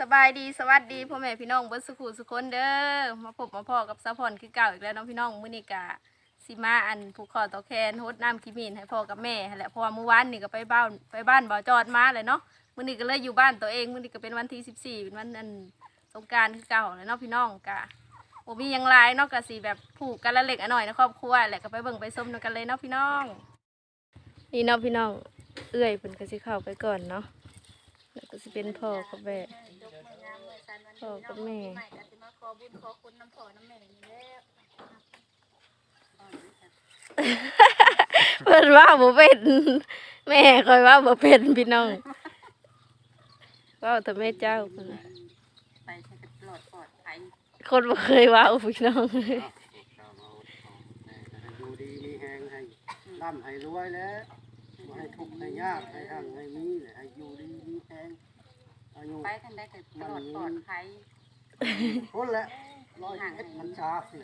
สบายดีสวัสดีพ่อแม่พี่น้องเบิ้สุขุสุคนเด้อมาพบมาพ่อกับสะพอนคือเก่าอีกแล้วน้องพี่น้องมื้อนี้กะสิมาอันผูกคอต่อแคนโฮดน้ำขี้มีนให้พ่อกับแม่แหละเพราะว่าเมื่อวานนี่ก็ไปบ้านไปบ้านบ่าจอดมาเลยเนาะมื้อนี้ก็เลยอยู่บ้านตัวเองมื้อนี้ก็เป็นวันที่สิบสี่เป็นวันอันสงการคือเก่าเลยเนาะพี่น้องกะโอ้มียังหลายเนาะกะสิแบบผูกกันละเล็กอะหน่อยนะครอบครัวแหละก็ไปเบิ่งไปส้มกันเลยเนาะพี่น้อง นี่เนาะพี่น้อง เอื้อยเพิ่นก็สิเข้าไปก่อนเนาะ แล้วก็สิเป็นพ่อกับแม่พ่อกับแม่เพิ่นว่าบ่เป็น แม่คอยว่าบ่เป็นพี่น้องเว่าแต่แม่เจ้าพุ่นน่ะไปใช้กันปลอดปลอดภัยคนบ่เคยเว่าพี่น้องดูดีมีแหงให้ร่ำให้รวยแล้วบ่ให้ ทุกข์ให้ยากให้หั่งให้มีแหละให้อยู่ดีมีแหงอายุไปทันได้กันปลอดปลอดภัยพ้นแล้วร้อยเอ็ดพันชาสิ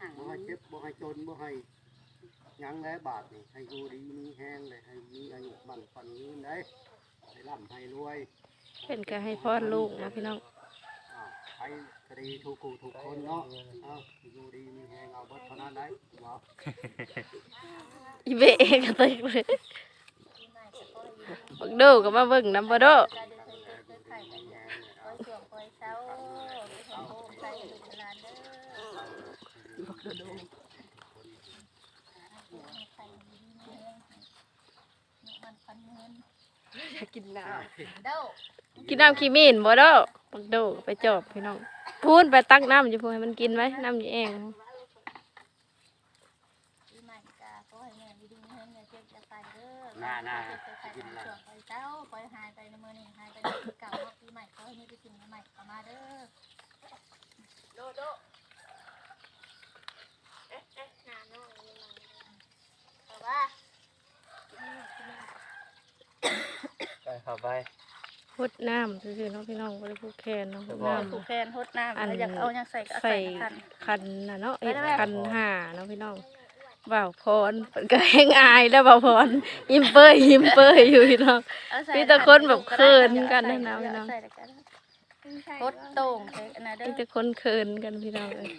ห่างบ่ให้เจ็บบ่ให้จนบ่ให้หยังแล้วบาทนี่ให้อยู่ดีมีแหงเลยให้มีอายุมันปันยืนได้ให้ร่ำให้รวยเพิ่นก็ให้พรลูกนะพี่น้อง อ่าใครคดีถูกกูถูกคนเนาะเอ้าอยู่ดีมีแหงเอาเบิดเท่านั้นได้บ่อีเบะก็ตึกเลยบักโดก็มาเบิ่งนำบ่โดกินน้ำ กินน้ำขี้มีนบ่โดบักโดไปจอบพี่น้อง พูนไปตักน้ำอยู่พูนให้มันกินไว้น้ำอยู่เองหน้าหน้ากินแล้วเจ้าปล่อยหายไปในมือนี่หายไปในเก่าปีใหม่เขาให้มีไปกินใหม่เข้ามาเด้อโดโดเอ๊ะเอ๊ะหนาโน่แต่ว่าไปเข้าไป พดน้ำซื่อๆเนาะพี่น้องบ่ได้พูดแคนเนาะพดบ่น้ำ ผูผูกกแขนหดน้ำอัน แล้วอยากเอายังใส่ก็เอาใส่ใส่กัน คันน่ะเนาะไปเอ็ดได้ไหมคันห้าเนาะพี่น้องบ่าวพรเพิ่นก็แห้งอายแล้วบ่าวพรยิ้มเป้ยยิ้มเป้ยอยู่พี่น้อง เอาใส่มีแต่คนแบบเขินกันนะนะเอาพี่น้องใส่แล้วกันหดโต่งใส่อันนั้นเด้มีอแต่คนเคินกันพี่น้องเอ้ย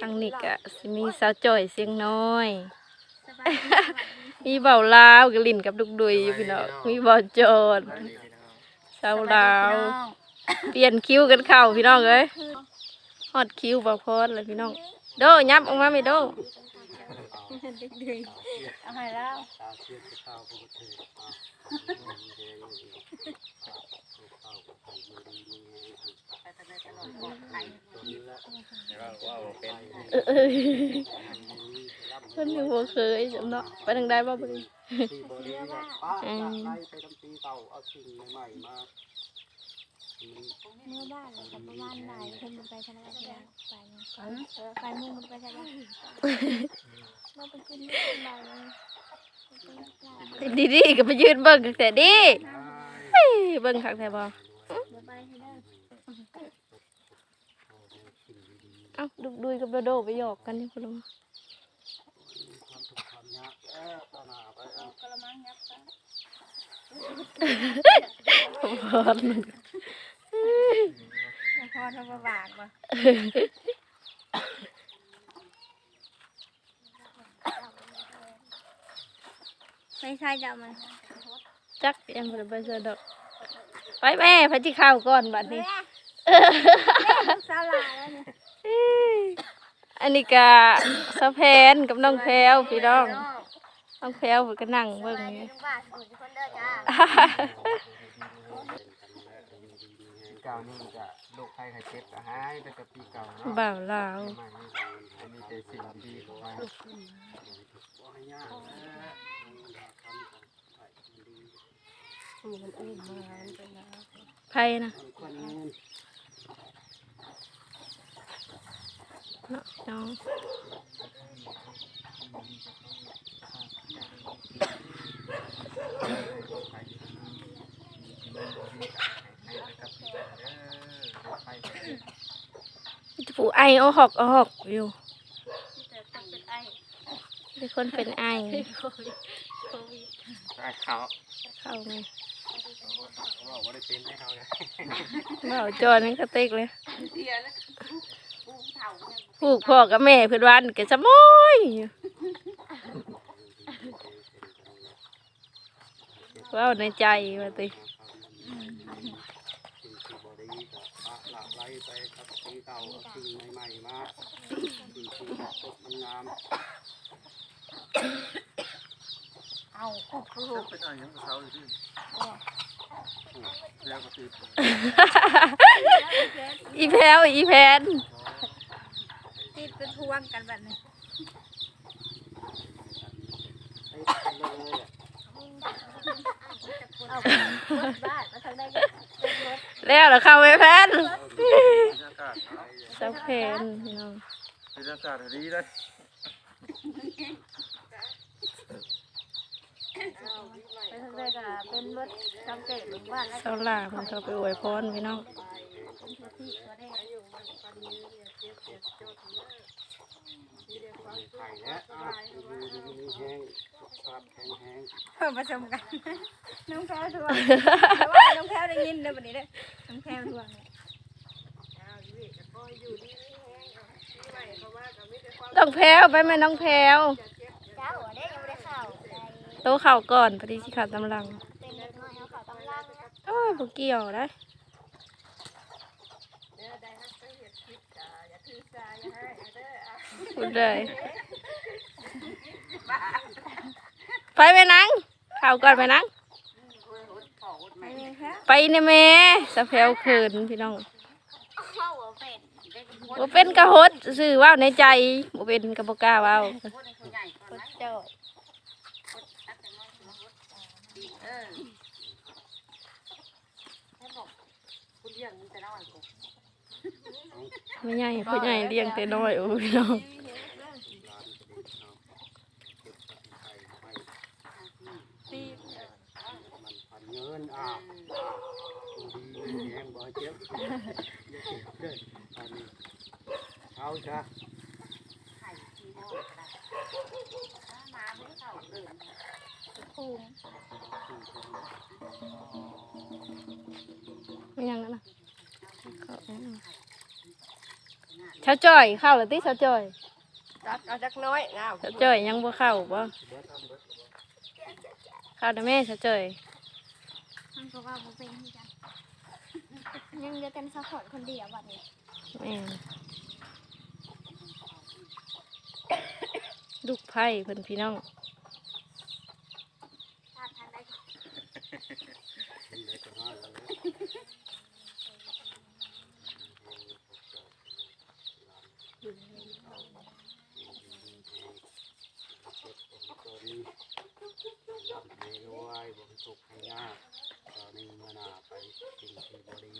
ทางนี้ก็สิมีสาวจ่อยเสียงน้อย มีเบาลาวกับลิ่นกับดุกดุยอยู่พี่น้องมีเบาโจดสาวลาว เปลี่ยนคิ้วกันเข้าพี่น้องเอ้ยฮอดคิ้วบ่พอดเลยพี่น้อง โดยับออกมาไม่โดเอาให้แล้วตาเสียข้าวปกติอ่าไปทันได้ตลอดปลอดภัย เออเออเพิ่นยังบ่เคยจำเนาะไปทางใดบ่เบิ่งที่บริเวณป้าไล่ไปทำปีเก่าเอาสิ่งใหม่ๆมาเมื่อบ้านเลยกับประมาณไหนเพิ่นมันไปทางไหนไปไปไปมุ่งมันไปทางไหนเราไปกินมื้อบ่ายดีก็ไปยืนเบิ่งแต่ดีเบิ่งคักแท้บ่บ๊ายบายให้เอเอ้าดุกดุยกับโดโดไปหยอกกันนี่พุ่นละ ความทุกข์ความยากเออตอนหน้าไปเอา กระมังยับซะ พอดมาพอทำมาบากบ่ไม่ใช่จะมันจักยังบ่ได้ไปเจอดอกไปแม่พาจิข้าวก่อนบัดนี้สาลาแล้วเนี่ยอันนี้ก็สะแพนกับน้องแพรวพี่น้อง น้องแพรวเพิ่นก็นั่งเบิ่งอยู่ บ้านอยู่ที่คนเด้อจ้าเก่านี่จะโรคไข้ไข้เจ็บก็หายไปกับปีเก่าเนาะบ่าวลาวใหม่อันนี้เป็นสิ่งดีของมันบ่ให้ยากนะไผนะคนเงินเนาะน้อง ผู้ไอเอาหอกเอาหอกอยู่แต่คนเป็นไอเป็นคนเป็นไอโควิดโควิดได้เขาเข้าไงเขาบอกว่าได้เป็นให้เขาเลยบ่าวจอนนั่นก็เต็กเลยเดียวแล้วปูเถ่าเนี่ยผูกพ่อกับแม่เพื่อนวันก็จะมอยเว้าในใจว่าติสิ่งที่บริกับละละไล่ไปกับสิ่งเก่าเอาสิ่งใหม่ๆมาสิ่งที่สดงามเอาคุกลูกเป็นอะไรยังเขาอยู่ที่แล้วก็ติดอีแพวอีแพนติดเป็นพวงกันแบบนี้ไอ้คน เลยอะเอาไปรถบ้านมาทางได้ก็เป็นรถแล้วเหรอเข้าไปแพนบรรยากาศเจ้าแพนพี่น้องบรรยากาศดีเลยไปทางได้ก็เป็นรถจำเกตหรือบ้านแล้วเจ้าล่ามันเข้าไปอวยพรพี่น้อง ที่ตัวได้ ไข่แล้วอะอยู่ดีมีแห้งภาพแข็งแห้งเพิ่มผสมกัน น้องแพรวทวงแต่ว่าน้องแพรวได้ยินเด้อวันนี้เด้อน้องแพรวทวงเนี่ยน้องแพวไปไหมน้องแพวเจ้าหัวได้ยังไม่ได้ข่าวใดโตเข่าก่อนพอดีสิขาดตำลังเป็นเล็กน้อยเอาข่าวตำลังนะโอ้ยบ่เกี่ยวได้ พูดเลยไปไปนังเข่าก่อนไปนังไปเลยครับไปเนี่ยแม่สะเพลคืนพี่น้องเข้าเป็นกระหดสื่อว่าในใจบ่เป็นกระบอกล้าเว้านเขาใหญ่คน ร ไหน ถเจ้า คนตักแต่น้อยคนละดีเออให้บอกคุณเลี้ยงมันจะน้อยกู ไม่ใหญ่พ่อใหญ่เลี้ยงแต่น้อยโอ้ยพี่น้องร้านก็ดีเอาเก็บตัดไข่ไข่มันพันเงินอะดูดีแห้งบ่เจ็บอย่าเจ็บเด้ออันนี้เอาจ้ะไข่ที่น้อยก็ได้มาไม่เข้า ช้าจ่อยเข้าแล้วติเช้าจ่อยจักเอาจักน้อยงาเช้าจ่อยยังบ่เข้าบ่เข้านะแม่เช้าจ่อยมันก็ว่าบ่เป็นที่กันยังเหลือแต่ซัพพอร์ตคนเดียวบัดนี้แม่นลูกไผ่เพิ่นพี่น้อง ถ้าทันได้ เป็นไรก็ห้าแล้วนะตัวนี้รับให้รวยบ่ให้ทุกข์ให้ยากตอนนี้เมื่อหน้าไปสิ่งที่บริ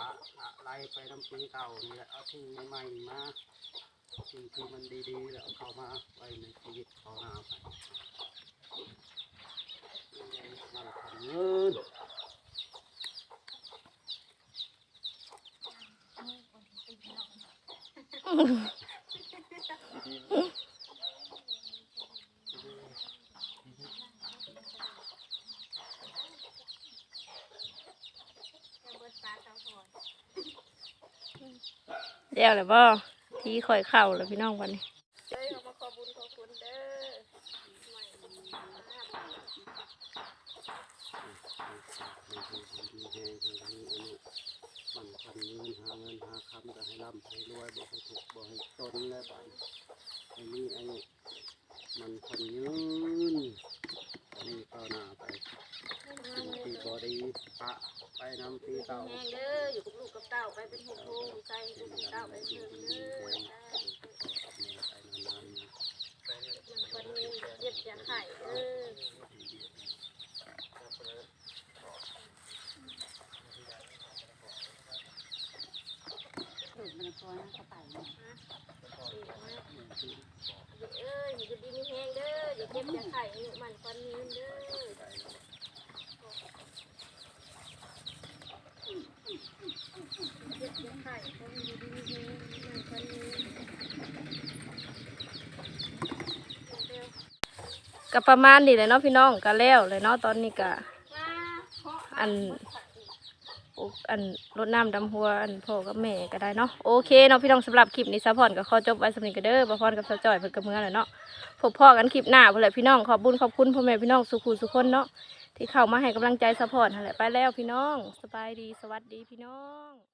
อะอะ ไรไปทำปีเก่านี่แหละเอาที่ใหม่ๆมาสิ่งที่มันดีๆแล้วเอาเข้ามาไว้ในชีวิตเขาหน้าไปมันทำเงินเดี๋ยวเลยบ่ที่ข่อยเข้าแล้วพี่น้องวันนี้มาขอบุญขอบคุณเด้อมันเงินหาเงินหาคำก็ให้ร่ำให้รวยบ่ให้ถูกข์บ่ให้จนและบาดไอ้นี่ไอ้นี่มันทำเงินอันนี้ก็หน้าไปสิ่งที่บดีปะไปนำปีเก่า กกับเต้าไปเถิดเด้อไปนนี้เจ็บจะไข่เด้อดินมันตัวนั้นเข้าไปเนี่ยเอ้ยอยู่ดีมีแห้งเด้ออย่าเจ็บจะไข่อายุมันคนนี้เด้อเจ็บจะไข่คนอยู่ดี ก็ประมาณนี้แหละเนาะพี่น้องก็แล้วเลยเนาะตอนนี้ก็ว่าเพราะอันอ้อันรดน้ำดำหัวอันพ่อกับแม่ก็ได้เนาะโอเคเนาะพี่น้องสำหรับคลิปนี้สะพอนก็ขอจบไว้สำหรับนี้ก็เด้อบ่พรกับสะจอยเพิ่นก็เมื่อแล้วเนาะพบพ่อกันคลิปหน้าพุ่นแหละพี่น้องขอบบุญขอบคุณพ่อแม่พี่น้องสุขุสุขคนเนาะที่เข้ามาให้กำลังใจสะพอนนั่นแหละไปแล้วพี่น้อง สบายดีสวัสดีพี่น้อง